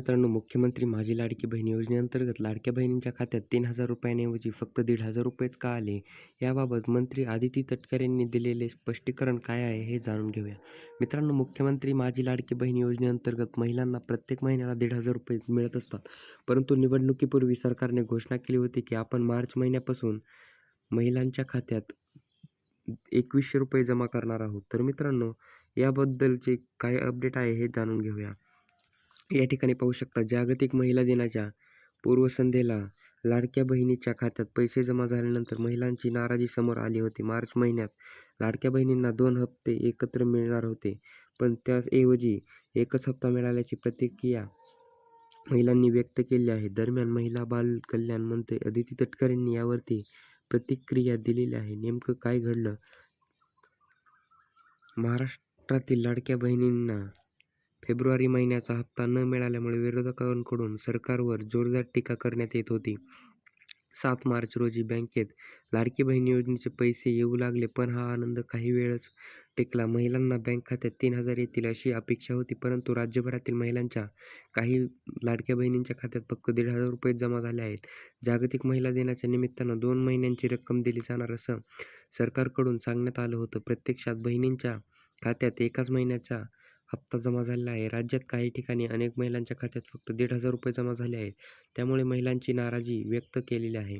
मित्रांनो मुख्यमंत्री माझी लाडकी बहीण योजनेअंतर्गत लाडक्या बहिणींच्या खात्यात तीन हजार रुपयांऐवजी फक्त दीड हजार रुपयेच का आले? याबाबत मंत्री आदिती तटकरे यांनी दिलेले स्पष्टीकरण काय आहे हे जाणून घेऊया. मित्रांनो मुख्यमंत्री माझी लाडकी बहीण योजनेअंतर्गत महिलांना प्रत्येक महिन्याला दीड हजार रुपये मिळत असतात. परंतु निवडणुकीपूर्वी सरकारने घोषणा केली होती की आपण मार्च महिन्यापासून महिलांच्या खात्यात एकवीसशे रुपये जमा करणार आहोत. तर मित्रांनो याबद्दलचे काय अपडेट आहे हे जाणून घेऊया. या ठिकाणी पाहू शकता जागतिक महिला दिनाच्या पूर्वसंध्येला लाडक्या बहिणीच्या खात्यात पैसे जमा झाल्यानंतर महिलांची नाराजी समोर आली होती. मार्च महिन्यात लाडक्या बहिणींना दोन हप्ते एकत्र मिळणार होते पण त्याऐवजी एकच हप्ता मिळाल्याची प्रतिक्रिया महिलांनी व्यक्त केली आहे. दरम्यान महिला बाल कल्याण मंत्री अदिती तटकरेंनी यावरती प्रतिक्रिया दिलेली आहे. नेमकं काय घडलं? महाराष्ट्रातील लाडक्या बहिणींना फेब्रुवारी महिन्याचा हप्ता न मिळाल्यामुळे विरोधकांकडून सरकारवर जोरदार टीका करण्यात येत होती. सात मार्च रोजी बँकेत लाडकी बहीण योजनेचे पैसे येऊ लागले पण हा आनंद काही वेळच टिकला. महिलांना बँक खात्यात तीन हजार येतील अशी अपेक्षा होती परंतु राज्यभरातील महिलांच्या काही लाडक्या बहिणींच्या खात्यात फक्त दीड हजार रुपये जमा झाले आहेत. जागतिक महिला दिनाच्या निमित्तानं दोन महिन्यांची रक्कम दिली जाणार असं सरकारकडून सांगण्यात आलं होतं. प्रत्यक्षात बहिणींच्या खात्यात एकाच महिन्याचा हप्ता जमा झालेला आहे. राज्यात काही ठिकाणी अनेक महिलांच्या खात्यात फक्त दीड हजार रुपये जमा झाले आहेत. त्यामुळे महिलांची नाराजी व्यक्त केलेली आहे.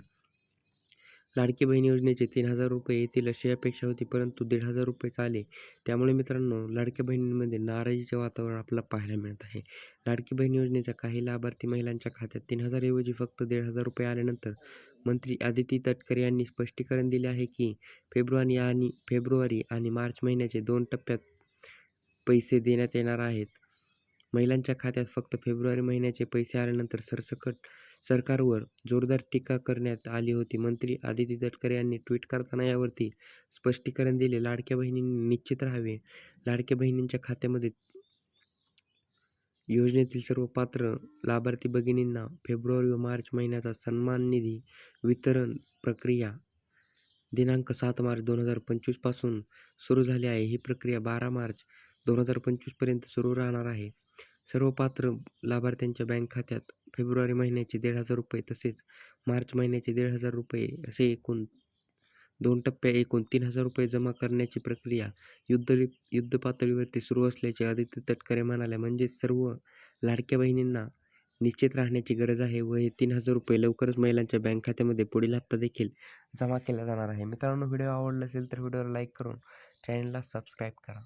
लाडकी बहीण योजनेचे तीन हजार रुपये येतील अशी अपेक्षा होती परंतु दीड हजार रुपयेच आले त्यामुळे मित्रांनो लाडक्या बहिणींमध्ये नाराजीचे वातावरण आपल्याला पाहायला मिळत आहे. लाडकी बहीण योजनेच्या काही लाभार्थी महिलांच्या खात्यात तीन हजारऐवजी फक्त दीड हजार रुपये आल्यानंतर मंत्री आदिती तटकरे यांनी स्पष्टीकरण दिले आहे की फेब्रुवारी आणि फेब्रुवारी आणि मार्च महिन्याचे दोन टप्प्यात पैसे देण्यात येणार आहेत. महिलांच्या खात्यात फक्त फेब्रुवारी महिन्याचे पैसे आल्यानंतर सरसकट सरकारवर जोरदार टीका करण्यात आली होती. मंत्री आदिती तटकरे यांनी ट्विट करताना यावरती स्पष्टीकरण दिले. लाडक्या बहिणींनी निश्चित राहावे. लाडक्या बहिणींच्या खात्यामध्ये योजनेतील सर्व पात्र लाभार्थी भगिनींना फेब्रुवारी व मार्च महिन्याचा सन्मान निधी वितरण प्रक्रिया दिनांक सात मार्च दोन हजार पंचवीसपासून सुरू झाली आहे. ही प्रक्रिया बारा मार्च दोन हजार पंचवीसपर्यंत सुरू राहणार आहे. सर्व पात्र लाभार्थ्यांच्या बँक खात्यात फेब्रुवारी महिन्याचे दीड हजार रुपये तसेच मार्च महिन्याचे दीड हजार रुपये असे एकूण दोन टप्प्या एकूण तीन हजार रुपये जमा करण्याची प्रक्रिया युद्ध युद्ध पातळीवरती सुरू असल्याचे आदित्य तटकरे म्हणाले म्हणजेच सर्व लाडक्या बहिणींना निश्चित राहण्याची गरज आहे व हे तीन हजार रुपये लवकरच महिलांच्या बँक खात्यामध्ये पुढील हप्ता देखील जमा केला जाणार आहे. मित्रांनो व्हिडिओ आवडला असेल तर व्हिडिओला लाईक करून चॅनलला सबस्क्राईब करा.